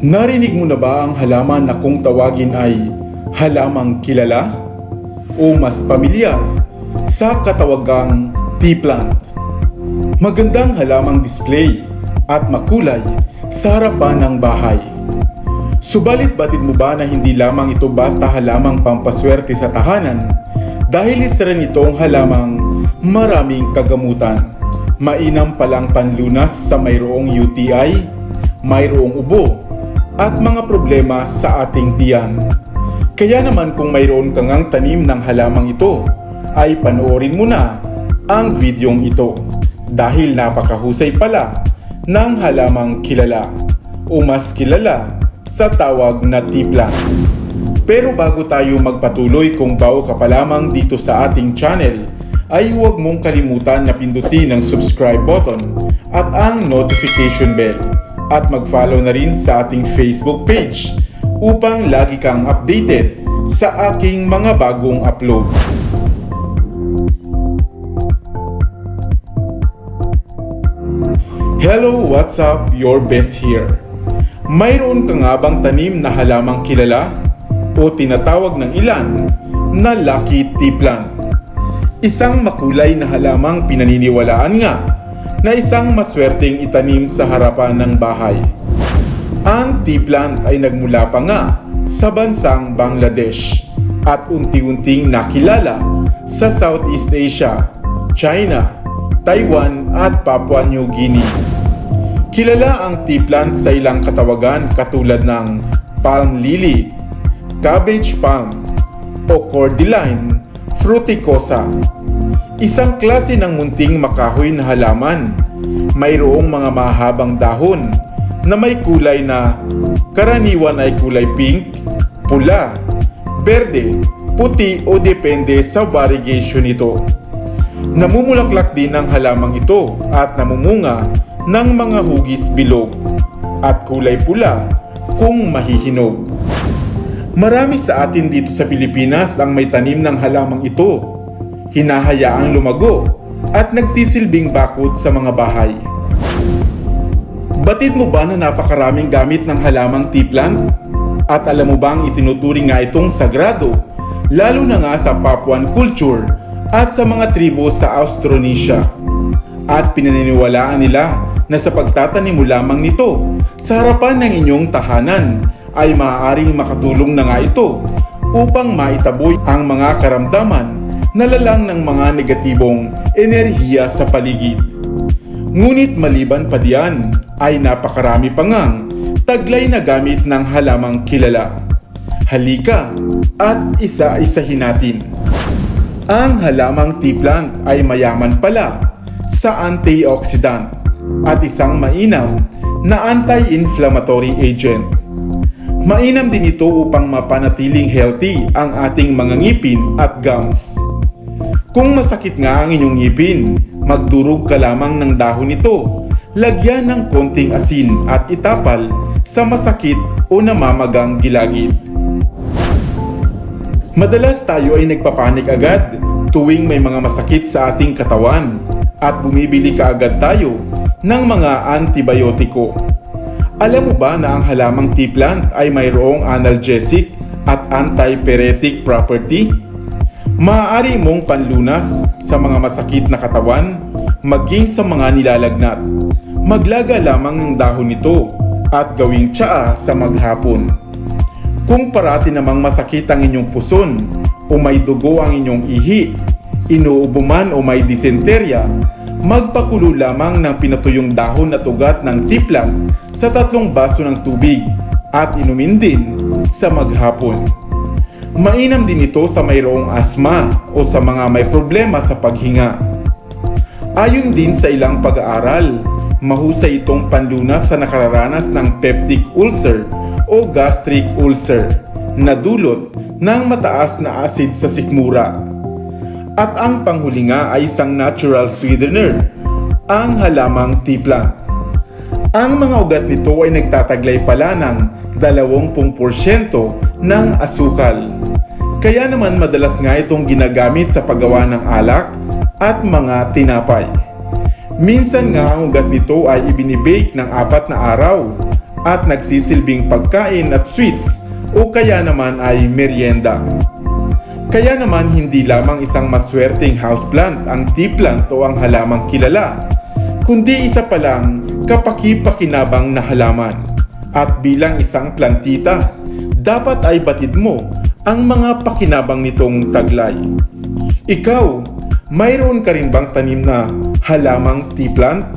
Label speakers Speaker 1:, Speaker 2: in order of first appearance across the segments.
Speaker 1: Narinig mo na ba ang halaman na kung tawagin ay halamang kilala o mas pamilyar sa katawagang tea plant? Magandang halamang display at makulay sa harapan ng bahay. Subalit batid mo ba na hindi lamang ito basta halamang pampaswerte sa tahanan dahil isa rin itong halamang maraming kagamutan. Mainam palang panlunas sa mayroong UTI, mayroong ubo, at mga problema sa ating tiyan. Kaya naman kung mayroon kang ang tanim ng halamang ito, ay panoorin mo na ang videong ito dahil napakahusay pala ng halamang kilala o mas kilala sa tawag na tea plant. Pero bago tayo magpatuloy kung bago ka pa lamang dito sa ating channel, ay huwag mong kalimutan na pindutin ang subscribe button at ang notification bell at mag-follow na rin sa ating Facebook page upang lagi kang updated sa aking mga bagong uploads. Hello, what's up? Your best here. Mayroon ka nga bang tanim na halamang kilala o tinatawag ng ilan na lucky tea plant? Isang makulay na halamang pinaniniwalaan nga na isang maswerteng itanim sa harapan ng bahay. Ang tea plant ay nagmula pa nga sa bansang Bangladesh at unti-unting nakilala sa Southeast Asia, China, Taiwan at Papua New Guinea. Kilala ang tea plant sa ilang katawagan katulad ng palm lily, cabbage palm, o cordyline fruticosa. Isang klase ng munting makahoy na halaman. Mayroong mga mahabang dahon na may kulay na karaniwan ay kulay pink, pula, berde, puti o depende sa variegation nito. Namumulaklak din ang halamang ito at namumunga ng mga hugis bilog at kulay pula kung mahihinog. Marami sa atin dito sa Pilipinas ang may tanim ng halamang ito. Hinahayaang lumago at nagsisilbing bakod sa mga bahay. Batid mo ba na napakaraming gamit ng halamang tea plant? At alam mo bang itinuturing nga itong sagrado, lalo na nga sa Papuan culture at sa mga tribo sa Austronesia. At pinaniniwalaan nila na sa pagtatanim mo lamang nito sa harapan ng inyong tahanan ay maaaring makatulong na nga ito upang maitaboy ang mga karamdaman na lalang ng mga negatibong enerhiya sa paligid. Ngunit maliban pa diyan ay napakarami pa ngang taglay na gamit ng halamang kilala. Halika at isa-isahin natin. Ang halamang tea plant ay mayaman pala sa antioxidant at isang mainam na anti-inflammatory agent. Mainam din ito upang mapanatiling healthy ang ating mga ngipin at gums. Kung masakit nga ang inyong ngipin, magdurog ka lamang ng dahon nito. Lagyan ng konting asin at itapal sa masakit o namamagang gilagid. Madalas tayo ay nagpapanik agad tuwing may mga masakit sa ating katawan at bumibili kaagad tayo ng mga antibiotiko. Alam mo ba na ang halamang tea plant ay mayroong analgesic at antipyretic property? Maaari mong panlunas sa mga masakit na katawan maging sa mga nilalagnat. Maglaga lamang ng dahon nito at gawing tsaa sa maghapon. Kung parati namang masakit ang inyong puson o may dugo ang inyong ihi, inuubo man o may disenterya, magpakulo lamang ng pinatuyong dahon at ugat ng tiplang sa tatlong baso ng tubig at inumin din sa maghapon. Mainam din ito sa mayroong asma o sa mga may problema sa paghinga. Ayon din sa ilang pag-aaral, mahusay itong panlunas sa nakararanas ng peptic ulcer o gastric ulcer na dulot ng mataas na acid sa sikmura. At ang panghuli nga ay isang natural sweetener, ang halamang tea plant. Ang mga ugat nito ay nagtataglay pala ng 20% ng asukal. Kaya naman madalas nga itong ginagamit sa paggawa ng alak at mga tinapay. Minsan nga ang ugat nito ay ibinibake ng apat na araw at nagsisilbing pagkain at sweets o kaya naman ay merienda. Kaya naman hindi lamang isang maswerteng houseplant ang tea plant o ang halamang kilala, kundi isa pa lang kapaki-pakinabang na halaman. At bilang isang plantita, dapat ay batid mo ang mga pakinabang nitong taglay. Ikaw, mayroon ka rin bang tanim na halamang tea plant?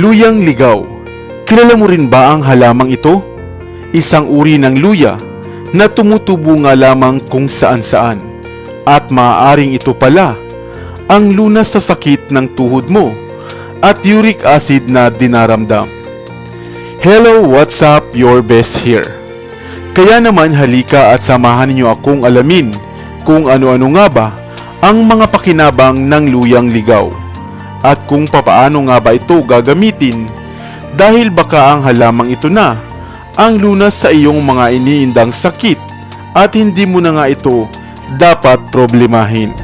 Speaker 2: Luyang ligaw. Kilala mo rin ba ang halamang ito? Isang uri ng luya na tumutubo nga lamang kung saan-saan. At maaaring ito pala ang lunas sa sakit ng tuhod mo at uric acid na dinaramdam. Hello, what's up? Your best here. Kaya naman halika at samahan niyo akong alamin kung ano-ano nga ba ang mga pakinabang ng luyang ligaw at kung papaano nga ba ito gagamitin dahil baka ang halamang ito na ang lunas sa iyong mga iniindang sakit at hindi mo na nga ito dapat problemahin.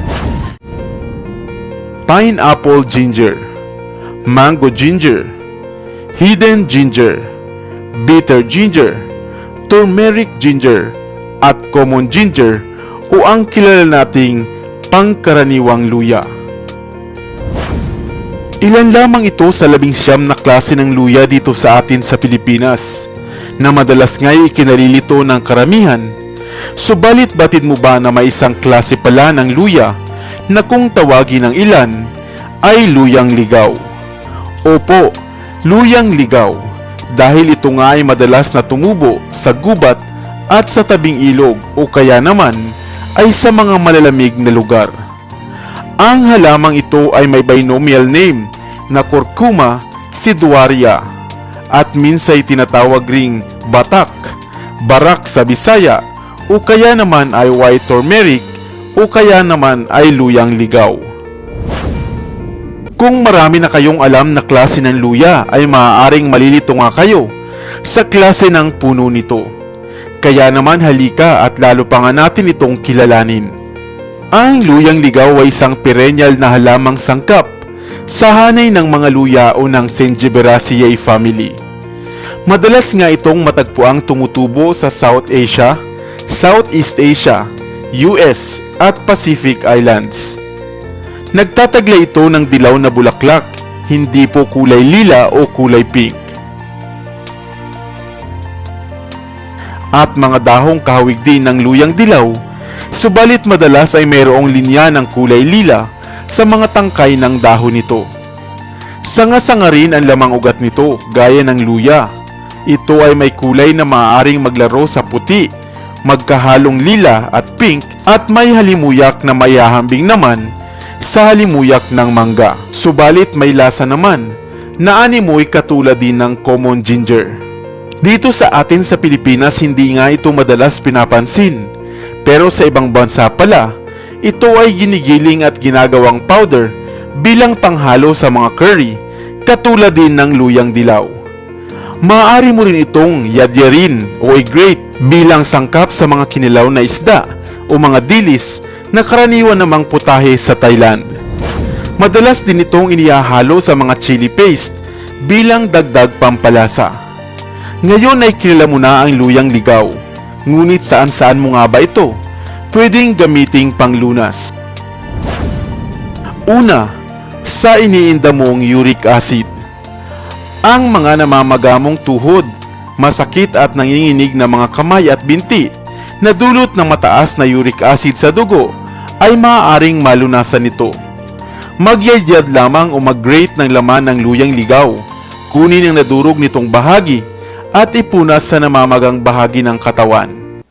Speaker 2: Pineapple ginger, mango ginger, hidden ginger, bitter ginger, turmeric ginger, at common ginger o ang kilala nating pangkaraniwang luya. Ilan lamang ito sa labing siyam na klase ng luya dito sa atin sa Pilipinas na madalas nga'y ikinalilito ng karamihan. Subalit batid mo ba na may isang klase pala ng luya na kung tawagin ng ilan ay luyang ligaw? Opo, luyang ligaw dahil ito nga ay madalas na tumubo sa gubat at sa tabing ilog o kaya naman ay sa mga malalamig na lugar. Ang halamang ito ay may binomial name na Curcuma siduaria at minsay tinatawag ring batak, barak sa Bisaya o kaya naman ay white turmeric o kaya naman ay luyang ligaw. Kung marami na kayong alam na klase ng luya ay maaaring malilito nga kayo sa klase ng puno nito. Kaya naman halika at lalo pa nga natin itong kilalanin. Ang luyang ligaw ay isang perennial na halamang sangkap sa hanay ng mga luya o ng Zingiberaceae family. Madalas nga itong matagpuang tumutubo sa South Asia, Southeast Asia, US at Pacific Islands. Nagtataglay ito ng dilaw na bulaklak, hindi po kulay lila o kulay pink. At mga dahong kahawig din ng luyang dilaw, subalit madalas ay mayroong linya ng kulay lila sa mga tangkay ng dahon nito. Sanga-sanga rin ang lamang ugat nito gaya ng luya. Ito ay may kulay na maaaring maglaro sa puti, magkahalong lila at pink at may halimuyak na mayahambing naman sa halimuyak ng mangga. Subalit may lasa naman na animoy katulad din ng common ginger. Dito sa atin sa Pilipinas hindi nga ito madalas pinapansin. Pero sa ibang bansa pala, ito ay ginigiling at ginagawang powder bilang panghalo sa mga curry, katulad din ng luyang dilaw. Maaari mo rin itong yadyarin o i-grate bilang sangkap sa mga kinilaw na isda o mga dilis na karaniwan namang putahe sa Thailand. Madalas din itong inihahalo sa mga chili paste bilang dagdag pampalasa. Ngayon ay kilala mo na ang luyang ligaw. Ngunit saan saan mo nga ba ito? Pwedeng gamiting panglunas. Una, sa iniinda mong uric acid. Ang mga namamagamong tuhod, masakit at nanginginig na mga kamay at binti na dulot ng mataas na uric acid sa dugo ay maaaring malunasan nito. Magyadyad lamang o mag-grate ng laman ng luyang ligaw. Kunin ang nadurog nitong bahagi at ipunas sa namamagang bahagi ng katawan.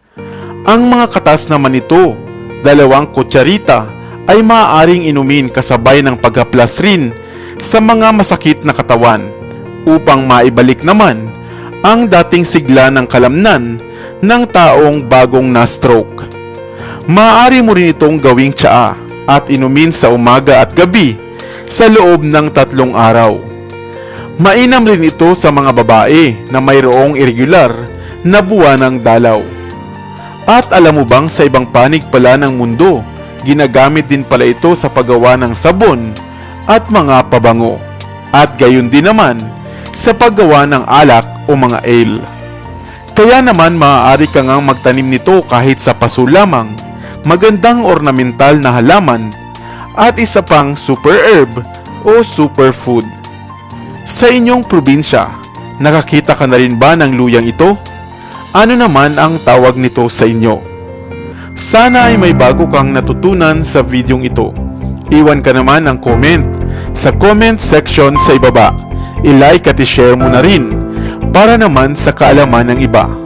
Speaker 2: Ang mga katas naman nito, dalawang kutsarita, ay maaaring inumin kasabay ng paghaplas rin sa mga masakit na katawan upang maibalik naman ang dating sigla ng kalamnan ng taong bagong na-stroke. Maaari mo rin itong gawing tsaa at inumin sa umaga at gabi sa loob ng tatlong araw. Mainam rin ito sa mga babae na mayroong irregular na buwan ng dalaw. At alam mo bang sa ibang panig pala ng mundo, ginagamit din pala ito sa paggawa ng sabon at mga pabango. At gayon din naman sa paggawa ng alak o mga ale. Kaya naman maaari ka ngang magtanim nito kahit sa paso lamang, magandang ornamental na halaman, at isa pang super herb o superfood. Sa inyong probinsya, nakakita ka na rin ba ng luyang ito? Ano naman ang tawag nito sa inyo? Sana ay may bago kang natutunan sa videong ito. Iwan ka naman ng comment sa comment section sa ibaba. I-like at i-share mo na rin para naman sa kaalaman ng iba.